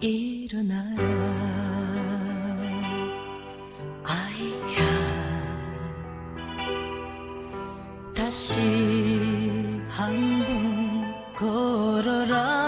일어나라. 아이야. 다시 한 번 걸어라.